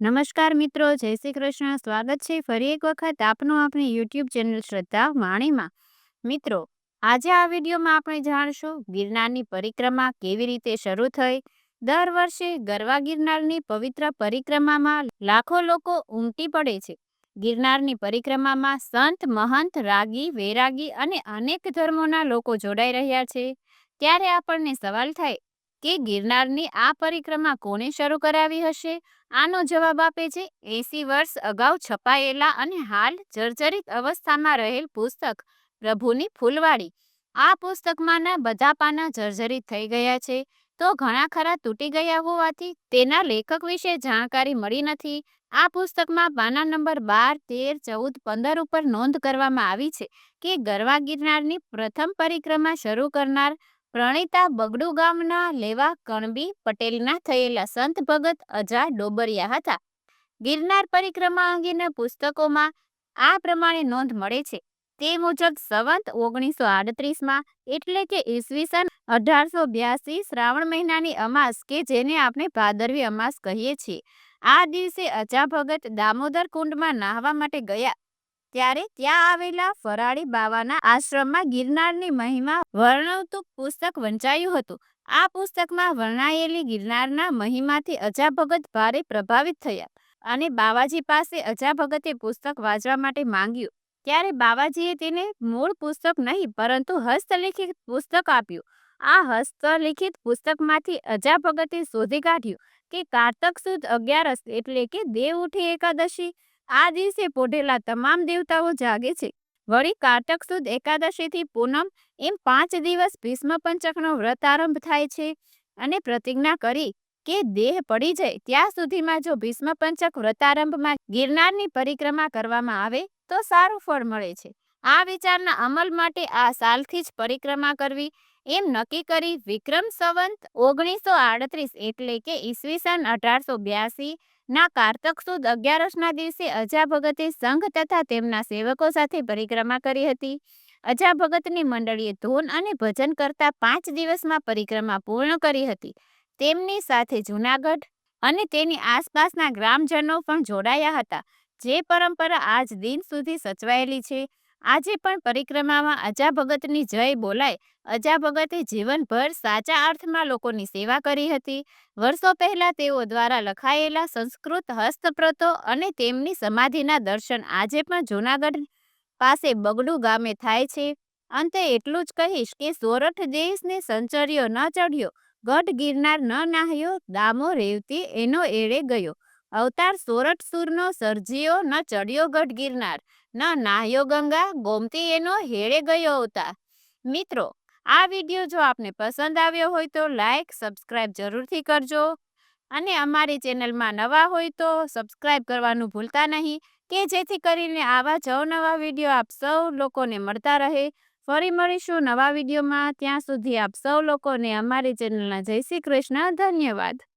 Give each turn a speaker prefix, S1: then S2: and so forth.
S1: નમસ્કાર મિત્રો, જય શ્રી કૃષ્ણ. સ્વાગત છે ફરી એક વખત આપનું આપણી યુટ્યુબ ચેનલ શ્રદ્ધા વાણીમાં. મિત્રો, આજે આ વિડીયોમાં આપણે જાણશું ગિરનારની પરિક્રમા કેવી રીતે શરૂ થઈ? દર વર્ષે ગરવા ગિરનારની પવિત્ર પરિક્રમામાં લાખો લોકો ઉમટી પડે છે. ગિરનારની પરિક્રમામાં સંત, મહંત, રાગી, વૈરાગી અને અનેક ધર્મોના લોકો જોડાઈ રહ્યા છે. ત્યારે આપણને સવાલ થાય કે ગિરનારની આ પરિક્રમા કોણે શરૂ કરાવી હશે? આનો જવાબ આપે છે, એસી વર્ષ અગાઉ છપાયેલા અને હાલ જર્જરિત અવસ્થામાં રહેલ પુસ્તક પ્રભુની ફૂલવાડી. આ પુસ્તકમાંના બધા પાના જર્જરિત થઈ ગયા છે. તો ઘણા ખરા તૂટી ગયા હોવાથી તેના લેખક વિશે જાણકારી મળી નથી. આ પુસ્તકમાં પાના નંબર બાર, તેર, ચૌદ, પંદર ઉપર નોંધ કરવામાં આવી છે કે ગરવા ગિરનારની પ્રથમ પરિક્રમા શરૂ કરનાર પ્રણીતા બગડુ ગામના લેવા કણબી પટેલના થયેલા સંત ભગત અજા ડોબરિયા હતા. ગિરનાર પરિક્રમા અંગેના પુસ્તકોમાં આ પ્રમાણે નોંધ મળે છે. તે મુજબ સંવંત ઓગણીસો આડત્રીસમાં એટલે કે ઈસવીસન અઢારસો બ્યાસી શ્રાવણ મહિનાની અમાસ કે જેને આપણે ભાદરવી અમાસ કહીએ છીએ. આ દિવસે અજા ભગત દામોદર કુંડમાં નાહવા માટે ગયા. ત્યારે ત્યાં આવેલા ફરાળી બાવાના આશ્રમમાં ગિરનારની મહિમા વર્ણવતું પુસ્તક વંચાયું હતું. આ પુસ્તકમાં વર્ણાયેલી ગિરનારના મહિમાથી અજા ભગત ભારે પ્રભાવિત થયા અને બાવાજી પાસે અજા ભગતે પુસ્તક વાંચવા માટે માંગ્યું. ત્યારે બાવાજીએ તેને મૂળ પુસ્તક નહીં, પરંતુ હસ્તલિખિત પુસ્તક આપ્યું. આ હસ્તલિખિત પુસ્તકમાંથી અજા ભગતે શોધી કાઢ્યું કે કારતક સુદ અગિયારસ એટલે કે દેવ ઉઠી એકાદશી આ દિવસે પોઢેલા તમામ દેવતાઓ જાગે છે. વળી કારતક સુદ એકાદશીથી પૂનમ એમ પાંચ દિવસ ભીષ્મ પંચકનો વ્રત આરંભ થાય છે અને પ્રતિજ્ઞા કરી કે દેહ પડી જાય ત્યાં સુધીમાં જો ભીષ્મ પંચક વ્રતારંભમાં ગિરનારની પરિક્રમા કરવામાં આવે તો સારું ફળ મળે છે. આ વિચારના અમલ માટે આ સાલથી જ પરિક્રમા કરવી એમ નક્કી કરી વિક્રમ સંવંત ઓગણીસો આડત્રીસ એટલે કે ઈસવીસન અઢારસો બ્યાસી ના, કારતક સુદ અગિયારસના દિવસે અજા ભગતે સંઘ તથા તેમના સેવકો સાથે પરિક્રમા કરી હતી. અજા ભગતની મંડળીએ ધૂન અને ભજન કરતા પાંચ દિવસમાં પરિક્રમા પૂર્ણ કરી હતી. તેમની સાથે જૂનાગઢ અને તેની આસપાસના ગ્રામજનો પણ જોડાયા હતા. જે પરંપરા આજ દિન સુધી સચવાયેલી છે. આજે પણ પરિક્રમામાં અજા ભગતની જય બોલાય. અજા ભગતે જીવનભર સાચા અર્થમાં લોકોની સેવા કરી હતી. વર્ષો પહેલા તેઓ દ્વારા લખાયેલા સંસ્કૃત હસ્તપ્રતો અને તેમની સમાધિના દર્શન આજે પણ જૂનાગઢ પાસે બગડુ ગામે થાય છે. અંતે એટલું જ કહીશ કે સોરઠ દેશને સંચર્યો ન ચઢ્યો. ગઢ ગિરનાર ન નાહ્યો, દામો રેવતી એનો એળે ગયો. અવતાર સોરઠ સુરનો સર્જિયો, ન ચડ્યો ગઢ ગિરનાર, ન નાહ્યો ગંગા, ગોમતી એનો હેળે ગયો અવતાર. મિત્રો, આ વીડિયો જો આપને પસંદ આવ્યો હોય તો લાઈક સબસ્ક્રાઈબ જરૂરથી કરજો. અને અમારી ચેનલમાં નવા હોય તો સબસ્ક્રાઈબ કરવાનું ભૂલતા નહીં, કે જેથી કરીને આવા જ નવા વીડિયો આપ સૌ લોકોને મળતા રહે. ફરી મળીશું નવા વિડીયોમાં. ત્યાં સુધી આપ સૌ લોકોને અમારી ચેનલના જય શ્રી કૃષ્ણ. ધન્યવાદ.